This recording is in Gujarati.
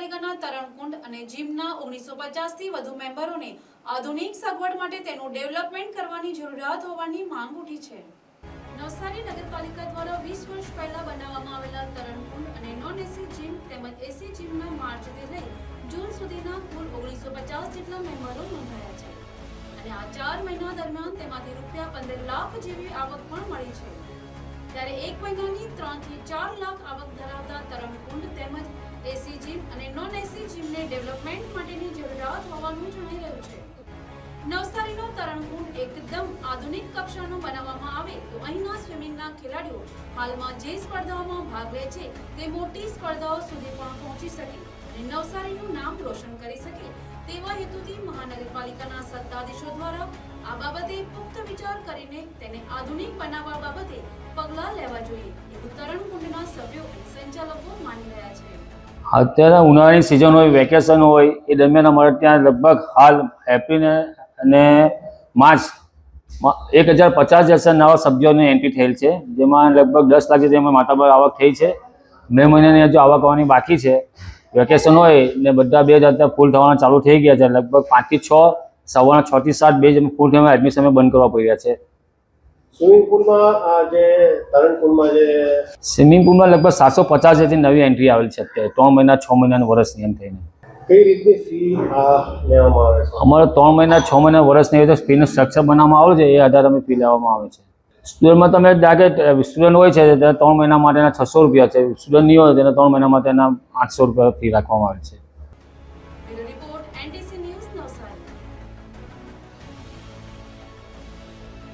નગરપાલિકાના તરણકુંડ અને જીમના ઓગણીસો પચાસથી વધુ મેમ્બરોને આધુનિક સગવડ માટે તેનું ડેવલપમેન્ટ કરવાની જરૂરિયાત હોવાની માંગ ઉઠી છે. નવસારી નગરપાલિકા દ્વારા વીસ વર્ષ પહેલા બનાવવામાં આવેલા તરણકુંડ અને નોન એસી જીમ તેમજ એસી જીમના માર્ચથી લઈ જૂન સુધીના કુલ ઓગણીસો પચાસ જેટલા મેમ્બરો નોંધાયા છે. અને આ ચાર મહિના દરમિયાન તેમાંથી રૂપિયા પંદર લાખ જેવી આવક પણ મળી છે. ત્યારે એક મહિનાની ત્રણથી ચાર લાખ આવક ધરાવતા તરણકુંડ તેમજ એસી અને નોન એસી જીમને ડેવલપમેન્ટ માટેની જરૂરિયાત હોવાનું જણાઈ રહ્યું છે. નવસારીનો તરણકુંડ એકદમ આધુનિક કક્ષાનો બનાવવામાં આવે તો અહીંના સ્વિમિંગના ખેલાડીઓ હાલમાં જે સ્પર્ધાઓમાં ભાગ લે છે તે મોટી સ્પર્ધાઓ સુધી પણ પહોંચી શકે અને નવસારીનું નામ રોશન કરી શકે તેવા હેતુથી મહાનગરપાલિકાના સત્તાધીશો દ્વારા આ બાબતે પુખ્ત વિચાર કરીને તેને આધુનિક બનાવવા બાબતે પગલાં લેવા જોઈએ. અત્યારે ઉનાળાની સિઝન હોય વેકેશન હોય, એ દરમિયાન અમારે ત્યાં લગભગ હાલ એપ્રિલ અને માર્ચ એક હજાર પચાસ જેટલા નવા સભ્યોની એન્ટ્રી થયેલ છે, જેમાં લગભગ દસ લાખ જેમાં માતાબર આવક થઈ છે. મે મહિનાની હજુ આવક આવવાની બાકી છે. વેકેશન હોય ને બધા બે હજાર ફૂલ થવાના ચાલુ થઈ ગયા છે. લગભગ પાંચથી છ, સવારના છથી સાત બે ફૂલ થવા એડમિશન બંધ કરવા પડી રહ્યા છે. સ્વિમિંગ પુલમાં જે તરણ પુલમાં જે સ્વિમિંગ પુલમાં લગભગ સાતસો પચાસ જેટલી નવી એન્ટ્રી આવેલી છે અત્યારે. ત્રણ મહિના છ મહિનાનું વર્ષની એમ થઈને. કઈ રીતની ફી લેવામાં આવે છે? અમારે ત્રણ મહિના છ મહિના વર્ષની હોય તો ફીનું સ્ટ્રક્ચર બનાવવામાં આવે છે એ આધારે અમે ફી લેવામાં આવે છે. સ્ટુડન્ટમાં તમે જાગે સ્ટુડન્ટ હોય છે ત્રણ મહિના માટેના છસો રૂપિયા છે. સ્ટુડન્ટ નહીં હોય તેને ત્રણ મહિના માટેના આઠસો રૂપિયા ફી રાખવામાં આવે છે.